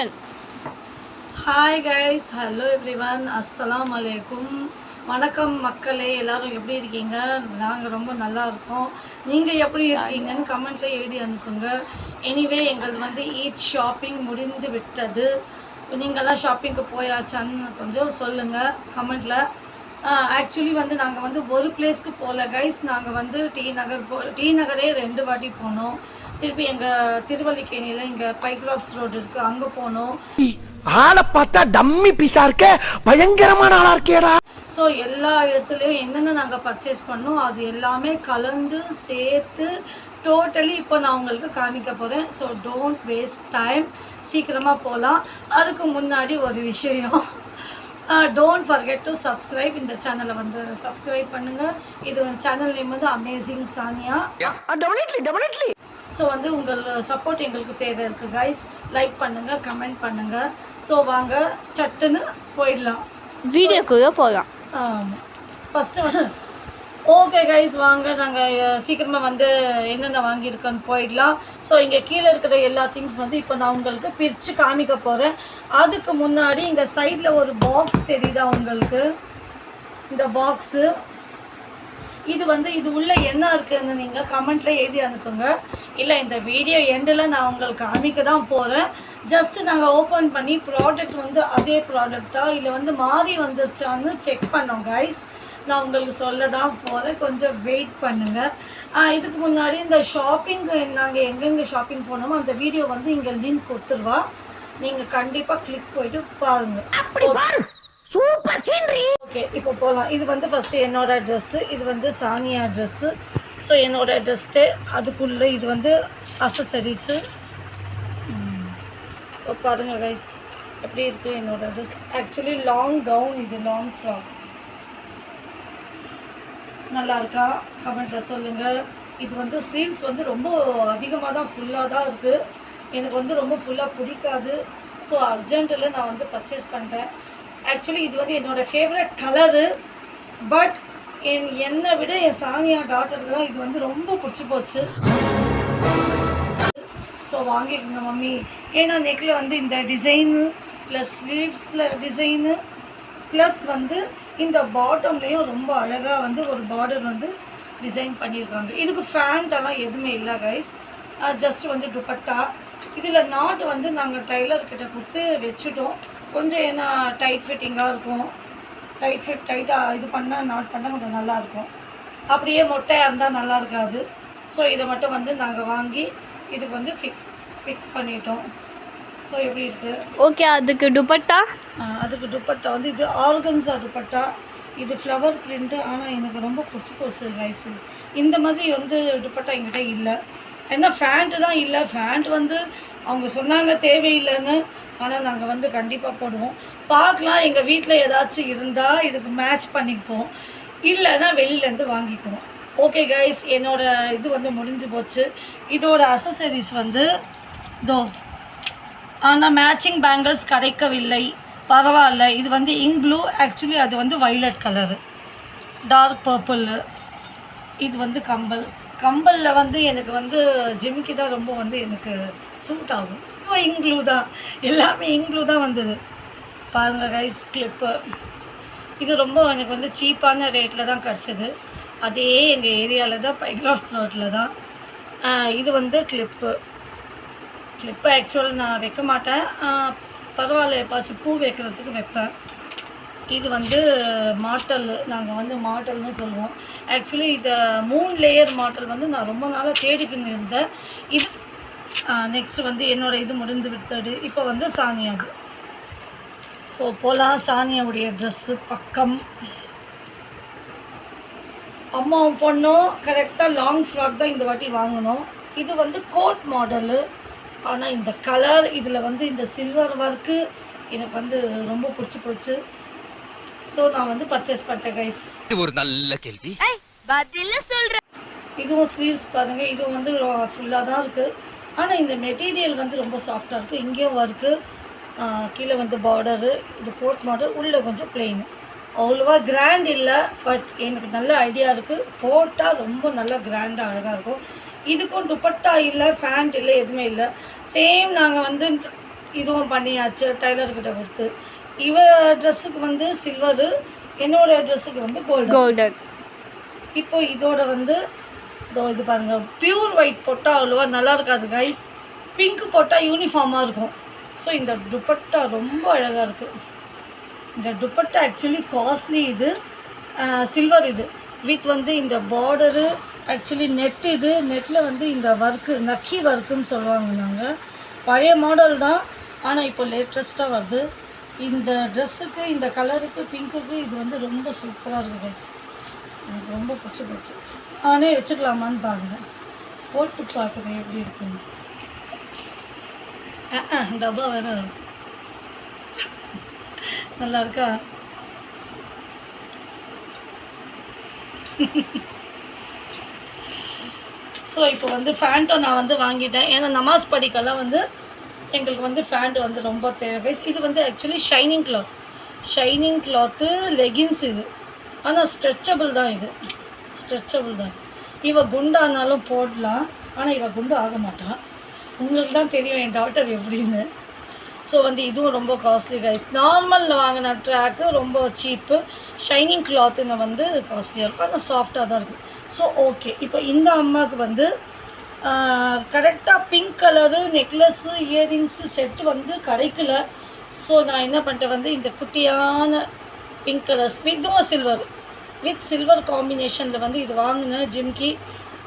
Action hi guys hello everyone அஸ்ஸலாம் அலைக்கும் வணக்கம் மக்களே. எல்லாரும் எப்படி இருக்கீங்க? நாங்கள் ரொம்ப நல்லா இருக்கோம். நீங்கள் எப்படி இருக்கீங்கன்னு கமெண்ட்டில் எழுதி அனுப்புங்க. எனிவே எங்களது வந்து ஈத் ஷாப்பிங் முடிந்து விட்டது. நீங்கள்லாம் ஷாப்பிங்க்கு போயாச்சான்னு கொஞ்சம் சொல்லுங்கள் கமெண்ட்டில் ஆக்சுவலி வந்து நாங்கள் வந்து ஒரு பிளேஸ்க்கு போகல கைஸ் நாங்கள் வந்து டி நகர் போ டி நகரே ரெண்டு வாட்டி போனோம். திருப்பி எங்கள் திருவல்லிக்கேணியில் இங்கே பைக்ராஃப்ஸ் ரோடு இருக்குது அங்கே போனோம். ஆளை பார்த்தா டம்மி பீஸா இருக்க? பயங்கரமான ஆளா இருக்கேடா ஸோ எல்லா இடத்துலையும் என்னென்ன நாங்கள் பர்ச்சேஸ் பண்ணோம் அது எல்லாமே கலந்து சேர்த்து டோட்டலி இப்போ நான் உங்களுக்கு காமிக்க போகிறேன் ஸோ டோன்ட் வேஸ்ட் டைம் சீக்கிரமாக போகலாம் அதுக்கு முன்னாடி ஒரு விஷயம். டோன்ட் ஃபர்கெட் டு சப்ஸ்கிரைப் இந்த சேனலை வந்து சப்ஸ்கிரைப் பண்ணுங்கள் இது சேனல் நேம் வந்து அமேசிங் சானியா ஸோ வந்து உங்கள் சப்போர்ட் எங்களுக்கு தேவை இருக்குது கைஸ் லைக் பண்ணுங்கள் கமெண்ட் பண்ணுங்கள் ஸோ வாங்க சட்டுன்னு போயிடலாம். வீடியோக்குள்ள போகலாம் ஃபஸ்ட்டு வந்து ஓகே கைஸ் வாங்க. நாங்கள் சீக்கிரமாக வந்து என்னென்ன வாங்கியிருக்கோன்னு போயிடலாம். ஸோ இங்கே கீழே இருக்கிற எல்லா திங்ஸ் வந்து இப்போ நான் உங்களுக்கு பிரித்து காமிக்க போகிறேன் அதுக்கு முன்னாடி இங்கே சைடில் ஒரு பாக்ஸ் தெரியுதா உங்களுக்கு? இந்த பாக்ஸு இது வந்து இது உள்ள என்ன இருக்குன்னு நீங்கள் கமெண்ட்ல எழுதி அனுப்புங்க. இல்லை இந்த வீடியோ எண்டில் நான் உங்களுக்கு காமிக்க தான் போகிறேன் ஜஸ்ட் நாங்கள் ஓப்பன் பண்ணி ப்ராடக்ட் வந்து அதே ப்ராடக்டா இல்லை வந்து மாறி வந்துருச்சான்னு செக் பண்ணோம் கைஸ் நான் உங்களுக்கு சொல்ல தான் போகிறேன் கொஞ்சம் வெயிட் பண்ணுங்கள் இதுக்கு முன்னாடி இந்த ஷாப்பிங் நாங்கள் எங்கெங்கே ஷாப்பிங் போனோமோ அந்த வீடியோ வந்து இங்கே லிங்க் கொடுத்துருவா. நீங்கள் கண்டிப்பாக கிளிக் போயிட்டு பாருங்கள் ஓகே இப்போ போகலாம் இது வந்து ஃபஸ்ட்டு என்னோட ட்ரெஸ்ஸு இது வந்து சானியா ட்ரெஸ்ஸு ஸோ என்னோடய ட்ரெஸ்ட்டு அதுக்குள்ளே இது வந்து அசசரிஸு பாருங்க கைஸ் எப்படி இருக்குது என்னோடய ட்ரெஸ் ஆக்சுவலி லாங் கவுன் இது லாங் ஃப்ராக் நல்லா இருக்கா? கமெண்ட்டில் சொல்லுங்கள் இது வந்து ஸ்லீவ்ஸ் வந்து ரொம்ப அதிகமாக தான் ஃபுல்லாக தான் இருக்குது எனக்கு வந்து ரொம்ப ஃபுல்லாக பிடிக்காது. ஸோ அர்ஜென்ட்டில் நான் வந்து பர்ச்சேஸ் பண்ணிட்டேன். ஆக்சுவலி இது வந்து என்னோடய ஃபேவரட் கலரு பட் என் என்னை விட என் சானியா டாட்டருக்கு தான் இது வந்து ரொம்ப பிடிச்சி போச்சு. ஸோ வாங்கிக்கோங்க மம்மி. ஏன்னா நெக்கில் வந்து இந்த டிசைனு ப்ளஸ் ஸ்லீவ்ஸில் டிசைனு ப்ளஸ் வந்து இந்த பாட்டம்லேயும் ரொம்ப அழகாக வந்து ஒரு பார்டர் வந்து டிசைன் பண்ணியிருக்காங்க. இதுக்கு ஃபேண்டெல்லாம் எதுவுமே இல்லை கைஸ் ஜஸ்ட் வந்து துப்பட்டா இதில் நாட் வந்து நாங்கள் டைலர்கிட்ட கொடுத்து வச்சுட்டோம். கொஞ்சம் ஏன்னா டைட் ஃபிட்டிங்காக இருக்கும். டைட் ஃபிட் டைட்டாக இது பண்ணால் நாட் பண்ணால் கொஞ்சம் நல்லாயிருக்கும். அப்படியே மொட்டையாக இருந்தால் நல்லா இருக்காது ஸோ இதை மட்டும் வந்து நாங்கள் வாங்கி இதுக்கு வந்து ஃபிக் ஃபிக்ஸ் பண்ணிட்டோம். ஸோ எப்படி இருக்குது ஓகே அதுக்கு துப்பட்டா அதுக்கு துப்பட்டா வந்து இது ஆர்கன்ஸா துப்பட்டா இது ஃப்ளவர் பிரிண்ட்டு ஆனால் எனக்கு ரொம்ப பிடிச்சி போச்சு கைஸ் இந்த மாதிரி வந்து துப்பட்டா எங்கிட்ட இல்லை. ஏன்னா ஃபேண்ட்டு தான் இல்லை. ஃபேண்ட் வந்து அவங்க சொன்னாங்க தேவையில்லைன்னு. ஆனால் நாங்கள் வந்து கண்டிப்பாக போடுவோம். பார்க்கலாம் எங்கள் வீட்டில் ஏதாச்சும் இருந்தால் இதுக்கு மேட்ச் பண்ணிப்போம். இல்லைன்னா வெளியிலேருந்து வாங்கிக்குவோம். ஓகே கைஸ் என்னோடய இது வந்து முடிஞ்சு போச்சு. இதோட அசசரிஸ் வந்து தோ ஆனால் மேட்சிங் பேங்கிள்ஸ் கிடைக்கவில்லை. பரவாயில்ல. இது வந்து இங் ப்ளூ ஆக்சுவலி அது வந்து வைலட் கலரு டார்க் பர்பிளு இது வந்து கம்பல். கம்பலில் வந்து எனக்கு வந்து ஜிம்க்கு தான் ரொம்ப வந்து எனக்கு சூட் ஆகும். இங்க் இன்க்ளூ தான். எல்லாமே இங்க்ளூ தான் வந்தது. பாருங்க ரைஸ் கிளிப்பு இது ரொம்ப எனக்கு வந்து சீப்பான ரேட்டில் தான் கிடச்சிது. அதே எங்கள் ஏரியாவில் தான் பைக்ராஃப் ரோட்டில் தான். இது வந்து கிளிப்பு கிளிப்பு ஆக்சுவலாக நான் வைக்க மாட்டேன். பரவாயில்ல எப்பாச்சும் பூ வைக்கிறதுக்கு வைப்பேன். இது வந்து மாட்டல். நாங்கள் வந்து மாட்டல்னு சொல்லுவோம். ஆக்சுவலி இதை மூணு லேயர் மாட்டல் வந்து நான் ரொம்ப நாளாக தேடிக்கின்னு இருந்தேன். இது நெக்ஸ்ட் வந்து என்னோட இது முடிந்து விட்டது. இப்போ வந்து சானியாது ஸோ போலாம் சானியாவுடைய ட்ரெஸ்ஸு பக்கம். அம்மாவும் பொண்ணும் கரெக்டாக லாங் ஃப்ராக் தான் இந்த வாட்டி வாங்கினோம் இது வந்து கோட் மாடலு ஆனால் இந்த கலர் இதில் வந்து இந்த சில்வர் ஒர்க்கு எனக்கு வந்து ரொம்ப பிடிச்சி போச்சு. ஸோ நான் வந்து பர்ச்சேஸ் பண்ணிட்டேன் கைஸ் இது ஒரு நல்ல கேள்வி. இதுவும் ஸ்லீவ்ஸ் பாருங்கள் இதுவும் வந்து ஃபுல்லாக தான் இருக்குது ஆனால் இந்த மெட்டீரியல் வந்து ரொம்ப சாஃப்டாக இருக்குது இங்கேயும் ஒர்க்கு கீழே வந்து பார்டரு இது கோட் மாடல் உள்ளே கொஞ்சம் பிளெயின் அவ்வளோவா கிராண்ட் இல்லை பட் எனக்கு நல்ல ஐடியா இருக்குது போட்டால் ரொம்ப நல்ல கிராண்டாக அழகாக இருக்கும். இதுக்கும் துப்பட்டா இல்லை ஃபேண்ட் இல்லை எதுவுமே இல்லை. சேம் நாங்கள் வந்து இதுவும் பண்ணியாச்சு டைலர்கிட்ட கொடுத்து. இவ ட்ரெஸ்ஸுக்கு வந்து சில்வரு என்னோட ட்ரெஸ்ஸுக்கு வந்து கோல்டு கோல்டன் இப்போ இதோட வந்து இதோ இது பாருங்கள் பியூர் ஒயிட் போட்டால் அவ்வளோவா நல்லா இருக்காது கைஸ் பிங்க் போட்டால் யூனிஃபார்மாக இருக்கும். ஸோ இந்த துப்பட்டா ரொம்ப அழகாக இருக்குது இந்த துப்பட்டா ஆக்சுவலி காஸ்ட்லி இது. சில்வர் இது. வித் வந்து இந்த பார்டரு ஆக்சுவலி நெட் இது. நெட்டில் வந்து இந்த ஒர்க்கு நக்கி ஒர்க்குன்னு சொல்லுவாங்க நாங்கள் பழைய மாடல் தான். ஆனால் இப்போ லேட்டஸ்ட்டாக வருது. இந்த ட்ரெஸ்ஸுக்கு இந்த கலருக்கு பிங்க்குக்கு இது வந்து ரொம்ப சூப்பராக இருக்குது கைஸ் எனக்கு ரொம்ப பிடிச்சி போச்சு. நானே வச்சுக்கலாமான்னு பாருங்கள் போட்டு பார்க்குறேன் எப்படி இருக்குன்னு. ஆ டப்பா வேறு. நல்லா இருக்கா? ஸோ இப்போ வந்து ஃபேண்ட்டோ நான் வந்து வாங்கிட்டேன். ஏன்னா நமாஸ் படிக்கெல்லாம் வந்து எங்களுக்கு வந்து ஃபேண்ட் வந்து ரொம்ப தேவை கைஸ் இது வந்து actually shining cloth shining cloth leggings இது. ஆனால் ஸ்ட்ரெச்சபிள் தான் இது. ஸ்ட்ரெச்சபிள் தான் இவள் குண்டானாலும் போடலாம். ஆனால் இவள் குண்டு ஆக மாட்டான் உங்களுக்கு தான் தெரியும் என் டாக்டர் எப்படின்னு. ஸோ வந்து இதுவும் ரொம்ப காஸ்ட்லி கைஸ் நார்மலில் வாங்கின ட்ராக்கு ரொம்ப சீப்பு ஷைனிங் கிளாத்துன்னு வந்து காஸ்ட்லியாக இருக்கும். ஆனால் சாஃப்டாக தான் இருக்கும். ஸோ ஓகே இப்போ இந்த அம்மாவுக்கு வந்து கரெக்டாக pink colour necklace earrings set வந்து கிடைக்கல. ஸோ நான் என்ன பண்ணிட்டேன் வந்து இந்த குட்டியான பிங்க் கலர்ஸ் இதுவும் சில்வர் வித் சில்வர் காம்பினேஷனில் வந்து இது வாங்கினேன் ஜிம்கி.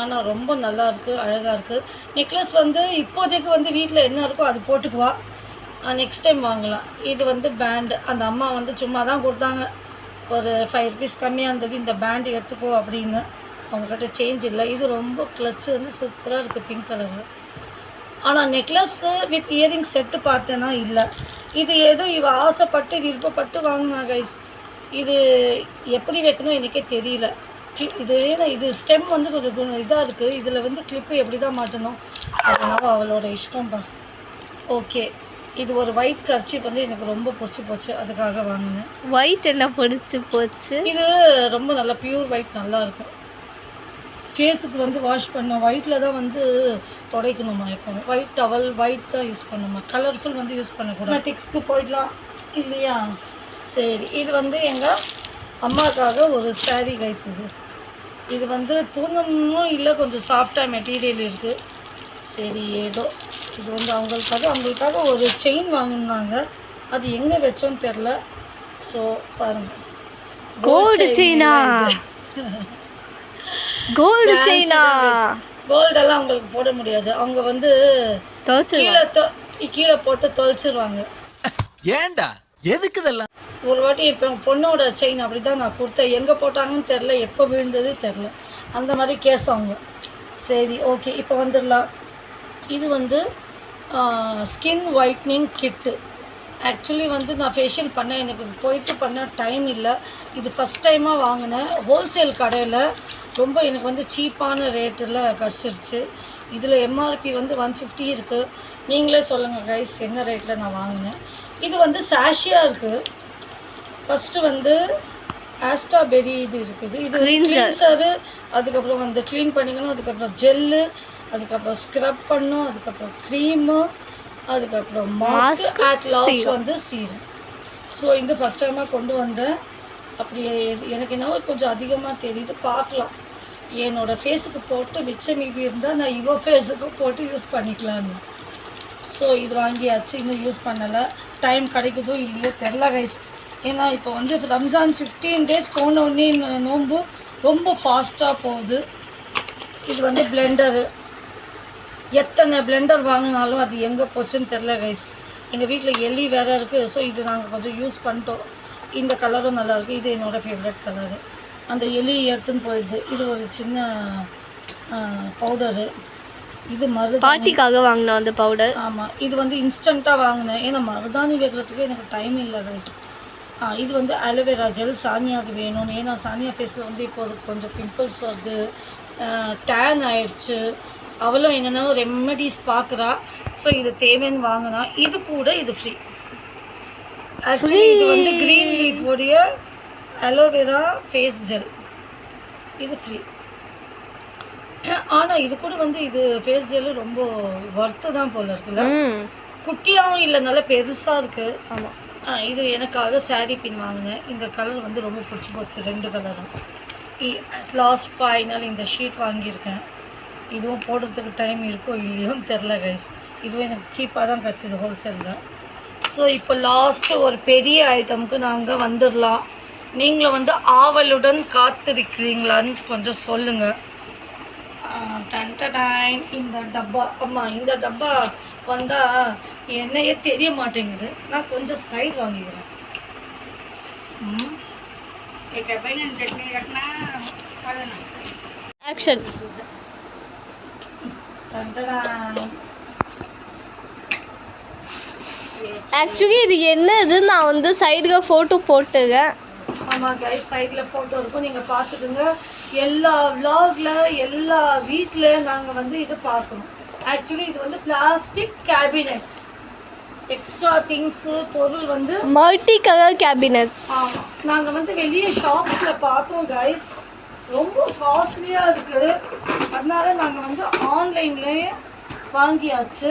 ஆனால் ரொம்ப நல்லா இருக்குது அழகாக இருக்குது நெக்லஸ் வந்து இப்போதைக்கு வந்து வீட்டில் என்ன இருக்கோ அது போட்டுக்குவா நெக்ஸ்ட் டைம் வாங்கலாம். இது வந்து பேண்டு அந்த அம்மா வந்து சும்மா தான் கொடுத்தாங்க. ஒரு ஃபைவ் ருபீஸ் கம்மியாக இருந்தது இந்த பேண்டு எடுத்துக்கோ அப்படின்னு. அவங்கக்கிட்ட சேஞ்ச் இல்லை. இது ரொம்ப கிளச்சு வந்து சூப்பராக இருக்குது பிங்க் கலரு ஆனால் நெக்லஸ்ஸு வித் இயரிங் செட்டு பார்த்தேன்னா இல்லை. இது ஏதோ இவ ஆசைப்பட்டு விருப்பப்பட்டு வாங்கினா கைஸ் இது எப்படி வைக்கணும் எனக்கே தெரியல. இது ஏன்னா இது ஸ்டெம் வந்து கொஞ்சம் இதாக இருக்குது இதில் வந்து கிளிப்பு எப்படி தான் மாட்டணும்? அதனால அவளோட இஷ்டம்ப்பா ஓகே இது ஒரு ஒயிட் கர்ச்சிப் வந்து எனக்கு ரொம்ப பிடிச்சி போச்சு. அதுக்காக வாங்கினேன். ஒயிட் என்ன பிடிச்சி போச்சு? இது ரொம்ப நல்லா பியூர் ஒயிட் நல்லா இருக்கு. ஃபேஸுக்கு வந்து வாஷ் பண்ண ஒயிட்டில் தான் வந்து துடைக்கணுமா இப்போ ஒயிட் டவல் ஒயிட் தான் யூஸ் பண்ணணுமா? கலர்ஃபுல் வந்து யூஸ் பண்ணக்கூடாது. டிக்ஸ்க்கு போயிடலாம். இல்லையா? சரி இது வந்து எங்கள் அம்மாவுக்காக ஒரு saree கைஸ் இது. இது வந்து பூனமும் இல்லை கொஞ்சம் சாஃப்டாக மெட்டீரியல் இருக்குது சரி ஏதோ இது வந்து அவங்களுக்காக அவங்களுக்காக ஒரு செயின் வாங்கினாங்க. அது எங்கே வச்சோன்னு தெரில ஸோ பாருங்கள் கோல்டு செயினா கோல்டு செயினா கோல்டெல்லாம் அவங்களுக்கு போட முடியாது. அவங்க வந்து கீழே தொ- கீழே போட்டு தொலைச்சிருவாங்க ஏன்டா? எதுக்கு இதெல்லாம்? ஒரு வாட்டி இப்போ பொண்ணோட செயின் அப்படி தான் நான் கொடுத்தேன். எங்கே போட்டாங்கன்னு தெரில எப்போ விழுந்தது தெரில அந்த மாதிரி கேஸ் அவங்க. சரி ஓகே இப்போ வந்துடலாம். இது வந்து ஸ்கின் ஒயிட்னிங் கிட்டு ஆக்சுவலி வந்து நான் ஃபேஷியல் பண்ணேன். எனக்கு போயிட்டு பண்ண டைம் இல்லை. இது ஃபஸ்ட் டைமாக வாங்கினேன். ஹோல்சேல் கடையில் ரொம்ப எனக்கு வந்து சீப்பான ரேட்டில் கிடச்சிருச்சு. இதில் எம்ஆர்பி வந்து ஒன் ஃபிஃப்டி இருக்குது நீங்களே சொல்லுங்கள் கைஸ் என்ன ரேட்டில் நான் வாங்கினேன். இது வந்து சாஷியாக இருக்குது ஃபஸ்ட்டு வந்து ஆஸ்ட்ராபெரி இது இருக்குது. இது. கிளீன்சரு அதுக்கப்புறம் வந்து க்ளீன் பண்ணிக்கணும் அதுக்கப்புறம் ஜெல்லு அதுக்கப்புறம் ஸ்க்ரப் பண்ணும் அதுக்கப்புறம் க்ரீமு அதுக்கப்புறம் மாஸ்க் அட் லாஸ்ட். வந்து சீரம் ஸோ இந்த ஃபஸ்ட் டைமாக கொண்டு வந்தேன். அப்படி எனக்கு என்னவோ கொஞ்சம் அதிகமாக தெரியுது. பார்க்கலாம். என்னோட ஃபேஸுக்கு போட்டு மிச்சம் மீதி இருந்தால் நான் இவ ஃபேஸுக்கு போட்டு யூஸ் பண்ணிக்கலான்னு ஸோ இது வாங்கியாச்சு. இன்னும் யூஸ் பண்ணலை. டைம் கிடைக்குதோ இல்லையோ தெரில கைஸ் ஏன்னா இப்போ வந்து ரம்ஜான் ஃபிஃப்டீன் டேஸ் போன உடனே நோன்பு ரொம்ப ஃபாஸ்ட்டாக போகுது. இது வந்து பிளெண்டரு எத்தனை பிளெண்டர் வாங்கினாலும் அது எங்கே போச்சுன்னு தெரில கைஸ் எங்கள் வீட்டில் எலி வேறு இருக்குது ஸோ இது நாங்கள் கொஞ்சம் யூஸ் பண்ணிட்டோம். இந்த கலரும் நல்லாயிருக்கு இது என்னோடய ஃபேவரட் கலரு அந்த எலி எடுத்துன்னு போயிடுது. இது ஒரு சின்ன பவுடரு இது மருதாணி. பாட்டிக்காக வாங்கினோம் அந்த பவுடர் ஆமாம் இது வந்து இன்ஸ்டண்ட்டாக வாங்கினேன். ஏன்னா மருதாணி வைக்கிறதுக்கு எனக்கு டைம் இல்லை கைஸ் ஆ இது வந்து அலோவேரா ஜெல் சானியாவுக்கு வேணும்னு. ஏன்னா சானியா ஃபேஸில் வந்து இப்போ கொஞ்சம் பிம்பிள்ஸ் வருது. டேன் ஆயிடுச்சு. அவளும் என்னென்னவோ ரெமெடிஸ் பார்க்குறா ஸோ இது தேவைன்னு வாங்கினா இது கூட இது ஃப்ரீ ஆக்சுவலி இது வந்து க்ரீன் லீஃப் உடைய அலோவேரா ஃபேஸ் ஜெல் இது ஃப்ரீ ஆனால் இது கூட வந்து இது ஃபேஸ் ஜெல்லு ரொம்ப ஒர்த்து தான் போல இருக்குல்ல? குட்டியாகவும் இல்லை நல்லா பெருசாக இருக்குது ஆமாம் இது எனக்காக saree பின் வாங்கினேன். இந்த கலர் வந்து ரொம்ப பிடிச்சி போச்சு ரெண்டு கலரும் லாஸ்ட் ஃபைனல் இந்த ஷீட் வாங்கியிருக்கேன். இதுவும் போடுறதுக்கு டைம் இருக்கோ இல்லையோன்னு தெரில கைஸ் இதுவும் எனக்கு சீப்பாக தான் கிடச்சிது ஹோல்சேலில் ஸோ இப்போ லாஸ்ட்டு ஒரு பெரிய ஐட்டமுக்கு நாங்கள் வந்துடலாம் நீங்களும் வந்து ஆவலுடன் காத்திருக்கிறீங்களான்னு கொஞ்சம் சொல்லுங்கள் டன்டடைன் இந்த டப்பா. ஆமாம் இந்த டப்பா வந்தால் என்னையே தெரிய மாட்டேங்குது. நான் கொஞ்சம் சைடு வாங்கிக்கிறேன். ஆக்ஷன். ஆக்சுவலி இது என்னது? நான் வந்து சைடுக்கு ஃபோட்டோ போட்டுருக்கேன். ஆமாம் கைஸ் சைடில் ஃபோட்டோ இருக்கும். நீங்கள் பார்த்துக்குங்க. எல்லா vlogல எல்லா வீட்டில் நாங்கள் வந்து இது பார்க்கணும். ஆக்சுவலி இது வந்து பிளாஸ்டிக் கேபினெட்ஸ் எக்ஸ்ட்ரா திங்ஸு பொருள் வந்து மல்டி கலர் கேபினட்ஸ் ஆமாம் நாங்கள் வந்து வெளியே ஷாப்ஸில் பார்த்தோம் கைஸ் ரொம்ப காஸ்ட்லியாக இருக்குது அதனால நாங்கள் வந்து ஆன்லைன்லேயே வாங்கியாச்சு.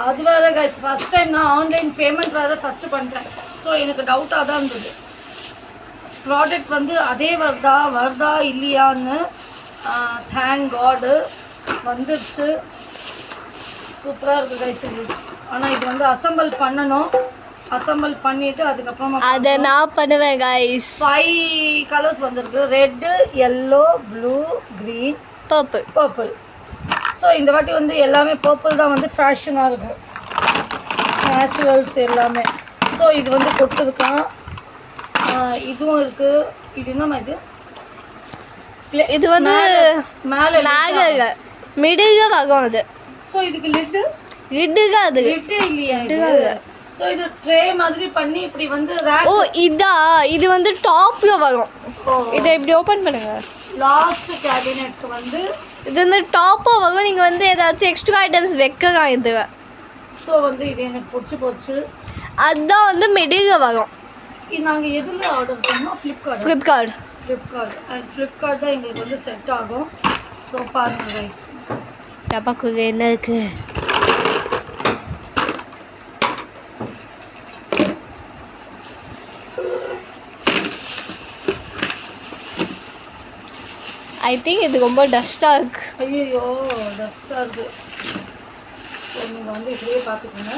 அது வேறு கைஸ் ஃபஸ்ட் டைம் நான் ஆன்லைன் பேமெண்ட் வேறு ஃபஸ்ட்டு பண்ணிட்டேன் ஸோ எனக்கு டவுட்டாக தான் இருந்தது. ப்ராடக்ட் வந்து அதே வருதா வருதா இல்லையான்னு தேங்க் காடு வந்துடுச்சு சூப்பராக இருக்குது கைஸ் இது. ஆனால் இது வந்து அசம்பிள் பண்ணணும். அசம்பிள் பண்ணிவிட்டு அதுக்கப்புறமா அதை நான் பண்ணுவேன் கைஸ் ஃபைவ் கலர்ஸ் வந்திருக்கு. Red yellow blue green purple purple so இந்த வாட்டி வந்து எல்லாமே பர்பிள் தான் வந்து ஃபேஷனாக இருக்குது நேச்சுரல்ஸ் எல்லாமே. ஸோ இது வந்து கொடுத்துருக்கான். இதுவும் இருக்குது இது என்னம்மா இது? இது வந்து மேலே மேக மிடுக வகம் அது. ஸோ இதுக்கு லிட்டு இடுக அது. லிட்டே இல்லையா ஸோ இது ட்ரே மாதிரி பண்ணி இப்படி வந்து ஓ இதா? இது வந்து டாப்ல வரும். இதை இப்படி ஓப்பன் பண்ணுங்க. லாஸ்ட் கேபினெட் வந்து இது வந்து டாப்பாக வரும். நீங்கள் வந்து ஏதாச்சும் எக்ஸ்ட்ரா ஐட்டம்ஸ் வைக்கலாம் இது ஸோ வந்து இது எனக்கு பிடிச்சி போச்சு. அதுதான் வந்து மிடுக வரும். நாங்கள் எதில் ஆர்டர் பண்ணோம்? Flipkart Flipkart Flipkart and Flipkart தான் எங்களுக்கு வந்து செட் ஆகும். ஸோ பாருங்கள் ரைஸ் டப்பாக்குள்ள என்ன இருக்கு? ஐ திங்க் இது ரொம்ப டஸ்டாக இருக்கு. ஐயோ டஸ்ட்டாக இருக்குது ஸோ நீங்கள் வந்து இப்படியே பார்த்துக்கோங்க.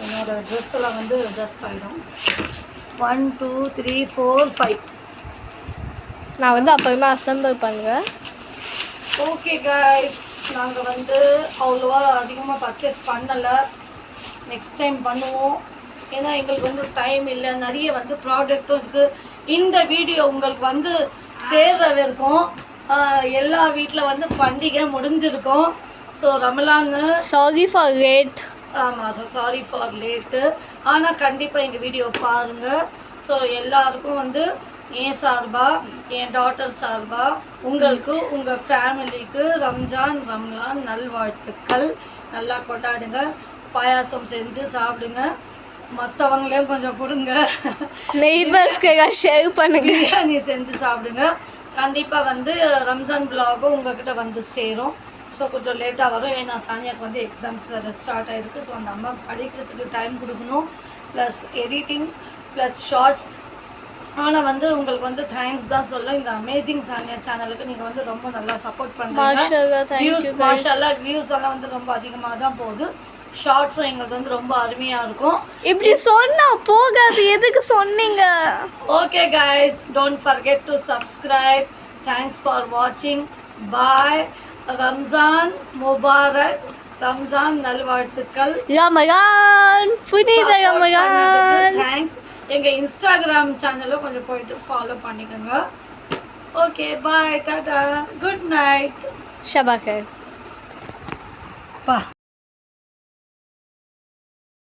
என்னோட ட்ரெஸ் எல்லாம் வந்து டஸ்ட் ஆகிடும் one two three four five நான் வந்து அப்புறமா அசம்பிள் பண்ணுவேன். ஓகே கைஸ் நாங்கள் வந்து அவ்வளோவா அதிகமாக பர்ச்சேஸ் பண்ணலை. நெக்ஸ்ட் டைம் பண்ணுவோம். ஏன்னா எங்களுக்கு வந்து டைம் இல்லை. நிறைய வந்து ப்ராடக்ட்டும் இருக்குது இந்த வீடியோ உங்களுக்கு வந்து சேர்ற வரைக்கும் எல்லா வீட்டில் வந்து பண்டிகை முடிஞ்சிருக்கும். ஸோ ரமலான்னு சாரி ஃபார் லேட் ஆமாம் ஸோ சாரி ஃபார் லேட்டு ஆனால் கண்டிப்பாக எங்கள் வீடியோ பாருங்கள் ஸோ எல்லாருக்கும் வந்து என் சார்பாக என் டாட்டர் சார்பாக உங்களுக்கு உங்கள் ஃபேமிலிக்கு ரம்ஜான் ரம்லான் நல்வாழ்த்துக்கள். நல்லா கொண்டாடுங்க. பாயாசம் செஞ்சு சாப்பிடுங்க. மற்றவங்களையும் கொஞ்சம் கொடுங்க. நெய்பர்ஸ்க்கு ஷேர் பண்ணுங்க. பிரியாணி செஞ்சு சாப்பிடுங்க. கண்டிப்பாக வந்து ரம்ஜான் பிளாகும் உங்ககிட்ட வந்து சேரும். ஸோ கொஞ்சம் லேட்டாக வரும். ஏன்னா சானியாக்கு வந்து எக்ஸாம்ஸ் வேறு ஸ்டார்ட் ஆகிருக்கு ஸோ அந்த அம்மா படிக்கிறதுக்கு டைம் கொடுக்கணும். ப்ளஸ் எடிட்டிங் ப்ளஸ் ஷார்ட்ஸ் ஆனால் வந்து உங்களுக்கு வந்து தேங்க்ஸ் தான் சொல்ல இந்த அமேசிங் சானியா சேனலுக்கு நீங்கள் வந்து ரொம்ப நல்லா சப்போர்ட் பண்ணுறீங்க வியூஸ் மாஷால்லா வியூஸ் எல்லாம் வந்து ரொம்ப அதிகமாக தான் போகுது. ஷார்ட்ஸும் எங்களுக்கு வந்து ரொம்ப அருமையாக இருக்கும். இப்படி சொன்னா போகாது. எதுக்கு சொன்னீங்க? Okay, guys, don't forget to subscribe. Thanks for watching. Bye. Ramzan Mubarak. Ramzan நல்வாழ்த்துக்கள். ரமகான் புனித ரமகான் தேங்க்ஸ் எங்க இன்ஸ்டாகிராம் சேனலும் கொஞ்சம் போயிட்டு ஃபாலோ பண்ணிக்கோங்க. Okay bye tata. Good night ஷபாக்கர் பா.